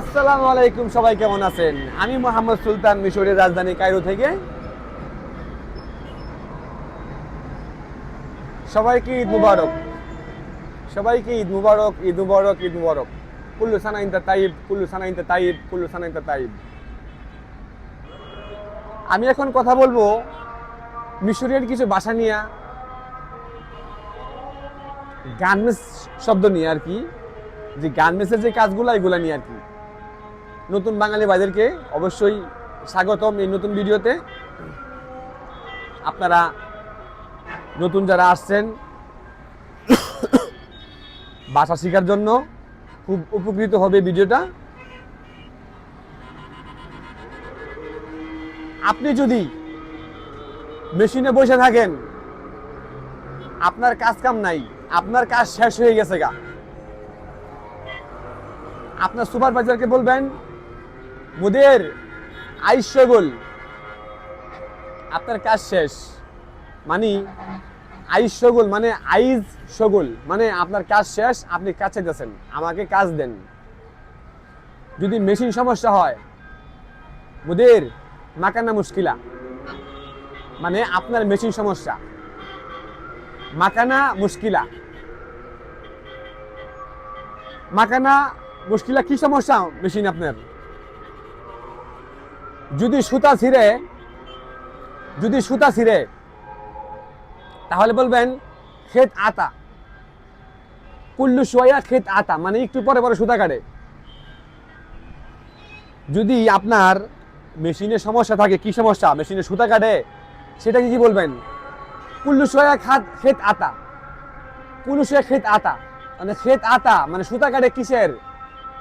আসসালামু আলাইকুম, সবাই কেমন আছেন? আমি মোহাম্মদ সুলতান মিশরের রাজধানী কায়রো থেকে। সবাইকে ঈদ মুবারক। সবাইকে ঈদ মুবারক ঈদ মুবারক ঈদ মুবারক। কুল্লু সানা ইনতা তাইব, কুল্লু সানা তাইব, কুল্লু সানা তাইব। আমি এখন কথা বলব মিশরের কিছু ভাষা নিয়ে গার্মেন্টস শব্দ নিয়ে আর কি। যে গার্মেন্টসের যে কাজগুলো, এগুলো নিয়ে আর কি। নতুন বাঙালি ভাইদেরকে অবশ্যই স্বাগতম এই নতুন ভিডিওতে। আপনারা নতুন যারা আসছেন ভাষা শেখার জন্য খুব উপকৃত হবে ভিডিওটা। আপনি যদি মেশিনে বসে থাকেন, আপনার কাজ কাম নাই, আপনার কাজ শেষ হয়ে গেছে গা। আপনার সুপারভাইজারকে বলবেন মুদের আইস শগল আপনার কাজ শেষ। মানে আইস শগল মানে আইজ শগল মানে আপনার কাজ শেষ, আপনি কাজ চাইতেছেন। আমাকে কাজ দেন। যদি মেশিন সমস্যা হয়, মুদের মাকানা মুশকিলা। মানে আপনার মেশিন সমস্যা। মাকানা মুশকিলা। মাকানা মুশকিলা কি সমস্যা মেশিন আপনার? যদি সুতা ছিঁড়ে, যদি সুতা ছিঁড়ে, তাহলে বলবেন ক্ষেত আতা। কুল্লু সোয়া ক্ষেত আতা মানে একটু পরে পরে সুতা কাটে। যদি আপনার মেশিনে সমস্যা থাকে, কি সমস্যা? মেশিনে সুতা কাটে সেটা কি বলবেন? কুল্লু সোয়া খাত ক্ষেত আতা। কুল্লু সোয়া ক্ষেত আতা। মানে ক্ষেত আতা মানে সুতা কাটে কিসের?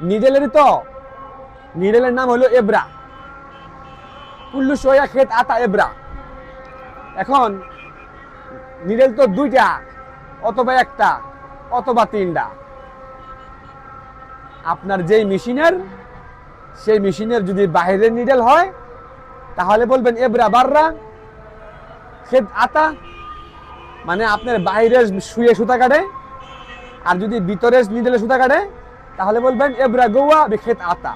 নিডেলেরই তো। নিডেলের নাম হলো এবরা। কুল্লু সোয়া ক্ষেত আতা এবরা এখন নিডেল তো দুইটা, অথবা একটা, অথবা তিনটা। আপনার যেই মেশিনের, সেই মেশিনের যদি বাহিরের নিডেল হয়, তাহলে বলবেন এবরা বাররা, খেত আতা মানে আপনার বাইরের শুয়ে সুতা কাটে, আর যদি ভিতরের নিডেলে সুতা কাটে, তাহলে বলবেন এবরা গৌয়া বিক্ষেত আতা।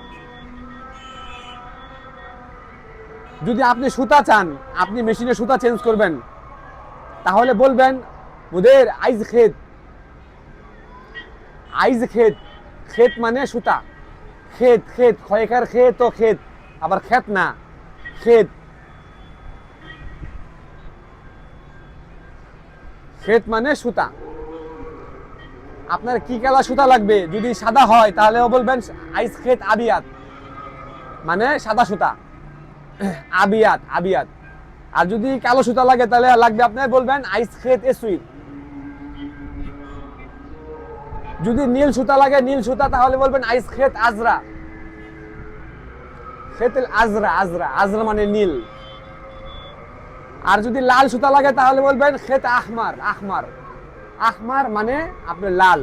যদি আপনি সুতা চান, আপনি মেশিনে সুতা চেঞ্জ করবেন, তাহলে বলবেন, মুদের, আইজ খেত আইজ খেত খেত মানে সুতা। খেত খেত ক্ষয়কার খেত ও খেত আবার খেত না খেত খেত মানে সুতা। আপনার কি কালা সুতা লাগবে? যদি সাদা হয়, তাহলেও বলবেন আইস খেত আবিয়াত। মানে সাদা সুতা। আবিয়াত আবিয়াত। আর যদি কালো সুতা লাগে তাহলে লাগবে আপনি বলবেন আইস খেত এ এসুইট যদি নীল সুতা লাগে নীল সুতা, তাহলে বলবেন আইস খেত আজরা। খেতেল আজরা আজরা আজরা মানে নীল। আর যদি লাল সুতা লাগে তাহলে বলবেন খেত আহমার আহমার। আহমার মানে আপনার লাল।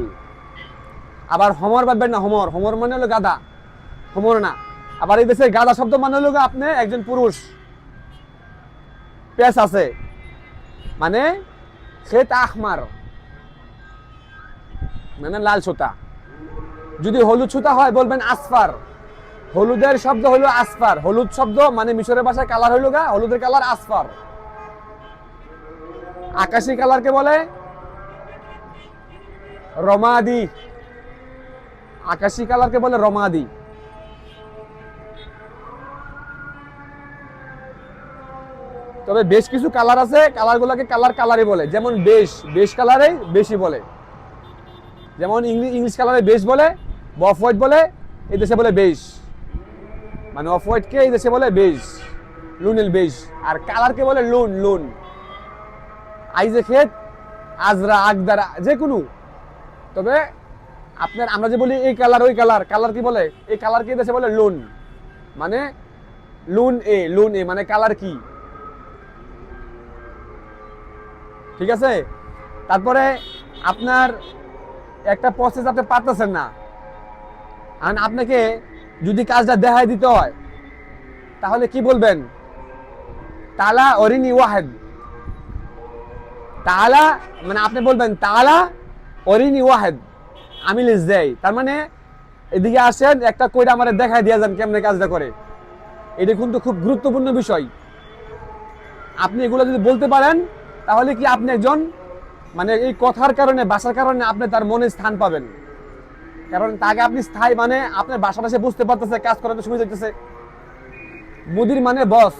আবার হমর ভাববেন না, হমর। হমর মানে হলো গাদা হমর না। আবার এই দেশে গাদা শব্দ মানে হলো আপনি একজন পুরুষ। পেশ আছে। মানে খেত আহমার মানে লাল সুতা। যদি হলুদ সুতা হয় বলবেন আসফার। হলুদের শব্দ হলো আসফার। হলুদ শব্দ মানে মিশরের ভাষায় কালার হইল গা হলুদের কালার আসফার। আকাশি কালারকে বলে রমাদি। আকাশি কালারকে বলে রমাদি। তবে বেশ কিছু কালার আছে কালারগুলোকে কালার কালারই বলে। যেমন বেশ বেশ কালারে বেশি বলে। যেমন ইংলিশ ইংলিশ কালারে বেশ বলে অফ হোয়াইট বলে, এই দেশে বলে বেশ। মানে অফ হোয়াইটকে এই দেশে বলে বেশ। লুনেল বেশ। আর কালারকে বলে লুন লুন। আইজে ক্ষেত আজরা, আগদারা, যে কোনো। তবে আপনার আমরা যে বলি এই কালার ওই কালার কালার কি বলে? এই কালার কি দেশে বলে লুন। মানে লুন এ লুন এ মানে কালার কি? ঠিক আছে? তারপরে আপনার একটা প্রসেস আপনি পারতেছেন না। আর আপনাকে যদি কাজটা দেখাই দিতে হয়, তাহলে কি বলবেন? তালা অরিনি ওয়াহেদ। তালা মানে আপনি বলবেন, তালা অরিনি ওয়াহেদ। আমি লিজ দেয় তার মানে এদিকে আসেন, একটা কইরা আমার দেখাই দিয়ে যান কেমনে কাজটা করে। এটা কিন্তু খুব গুরুত্বপূর্ণ বিষয়। আপনি এগুলো যদি বলতে পারেন তাহলে কি আপনি একজন মানে এই কথার কারণে, বাসার কারণে আপনি তার মনে স্থান পাবেন? কারণ তাকে আপনি স্থায়ী মানে আপনার বাসাটা সে বুঝতে পারতেছে, কাজ করাতে সুবিধা হইতেছে মুদির মানে বস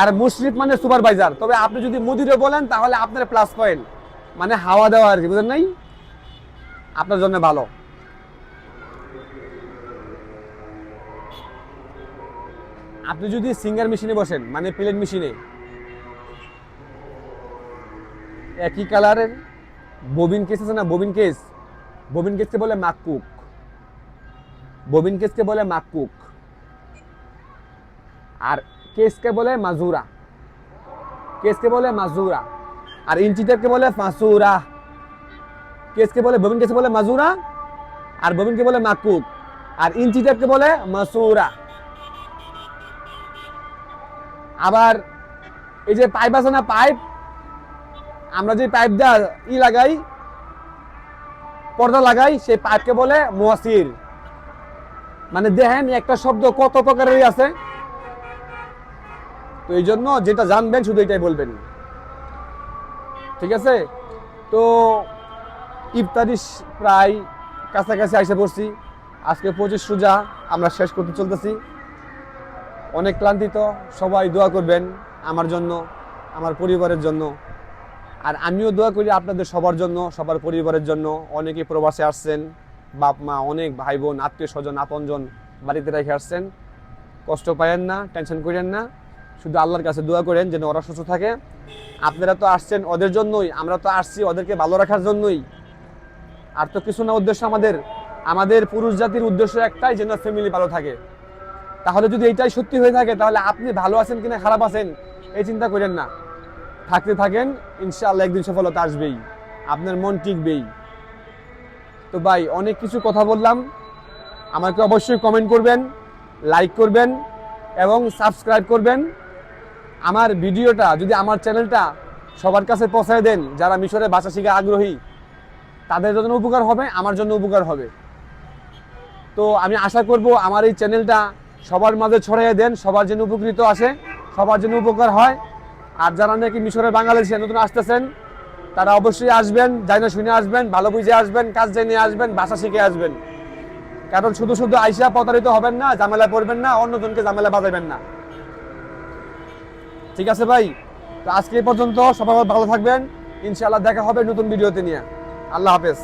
আর মুশরিফ মানে সুপারভাইজার তবে আপনি যদি মুদিরে বলেন, তাহলে আপনার প্লাস পয়েন্ট মানে হাওয়া দেওয়া আর কি বুঝলেন নাই? আপনার জন্য ভালো। আপনি যদি সিঙ্গার মেশিনে বসেন মানে প্লেন মেশিনে একই কালারের ববিন কেস আছে না? Bobbin case. ববিন কেসকে বলে মাককুক ববিন কেসকে বলে মাককুক আর কেসকে বলে মাজুরা। কেসকে বলে মাজুরা। আর ইঞ্চিটাকে বলে ফাঁসুরা। কেসকে বলে, ববিন কেসকে বলে মাজুরা। আর ববিনকে বলে মাকুক আর ইঞ্চিটাকে বলে মাসুরা আবার এই যে পাইপ আছে না পাইপ? আমরা যে পাইপ দেওয়া ই লাগাই, পর্দা লাগাই, সেই পাইপকে বলে মোয়াসির। মানে দেখেন একটা শব্দ কত প্রকারেরই আছে। তো এই জন্য যেটা জানবেন শুধু এটাই বলবেন। ঠিক আছে? তো ইফতারি প্রায় কাছাকাছি এসে পড়ছি। আজকে পঁচিশ রোজা, আমরা শেষ করতে চলতেছি। অনেক ক্লান্তিত, সবাই দোয়া করবেন আমার জন্য, আমার পরিবারের জন্য। আর আমিও দোয়া করি আপনাদের সবার জন্য, সবার পরিবারের জন্য। অনেকে প্রবাসে আসছেন, বাপ, মা, অনেক ভাই বোন, আত্মীয় স্বজন, আপনজন বাড়িতে রেখে আসছেন। কষ্ট পায়েন না, টেনশন করেন না। শুধু আল্লাহর কাছে দোয়া করেন যেন ওরা সুস্থ থাকে। আপনারা তো আসছেন ওদের জন্যই, আমরা তো আসছি ওদেরকে ভালো রাখার জন্যই। আর তো কিছু না উদ্দেশ্য আমাদের। আমাদের পুরুষ জাতির উদ্দেশ্য একটাই যেন ফ্যামিলি ভালো থাকে। তাহলে যদি এইটাই সত্যি হয়ে থাকে, তাহলে আপনি ভালো আছেন কিনা খারাপ আছেন, এই চিন্তা করেন না। থাকতে থাকেন, ইনশাআল্লাহ একদিন সফলতা আসবেই। আপনার মন টিকবেই। তো ভাই, অনেক কিছু কথা বললাম। আমাকে অবশ্যই কমেন্ট করবেন লাইক করবেন এবং সাবস্ক্রাইব করবেন। আমার ভিডিওটা, যদি আমার চ্যানেলটা সবার কাছে পৌঁছায় দেন, যারা মিশরে বাসা শিখে আগ্রহী, তাদের জন্য উপকার হবে, আমার জন্য উপকার হবে। তো আমি আশা করব আমার এই চ্যানেলটা সবার মাঝে ছড়িয়ে দেন, সবার জন্য উপকৃত আসে, সবার জন্য উপকার হয়। আর যারা নাকি মিশরের বাংলাদেশে নতুন আসতেছেন, তারা অবশ্যই আসবেন যাই না শুনে আসবেন, ভালো বুঝে আসবেন, কাজ জেনে আসবেন, ভাষা শিখে আসবেন। কারণ শুধু শুধু আইসা প্রতারিত হবেন না ঝামেলা পড়বেন না, অন্যজনকে ঝামেলা বাজাবেন না। ঠিক আছে ভাই? তো আজকে এই পর্যন্ত সবাই ভালো থাকবেন। ইনশাআল্লাহ দেখা হবে নতুন ভিডিওতে নিয়ে। আল্লাহ হাফেজ।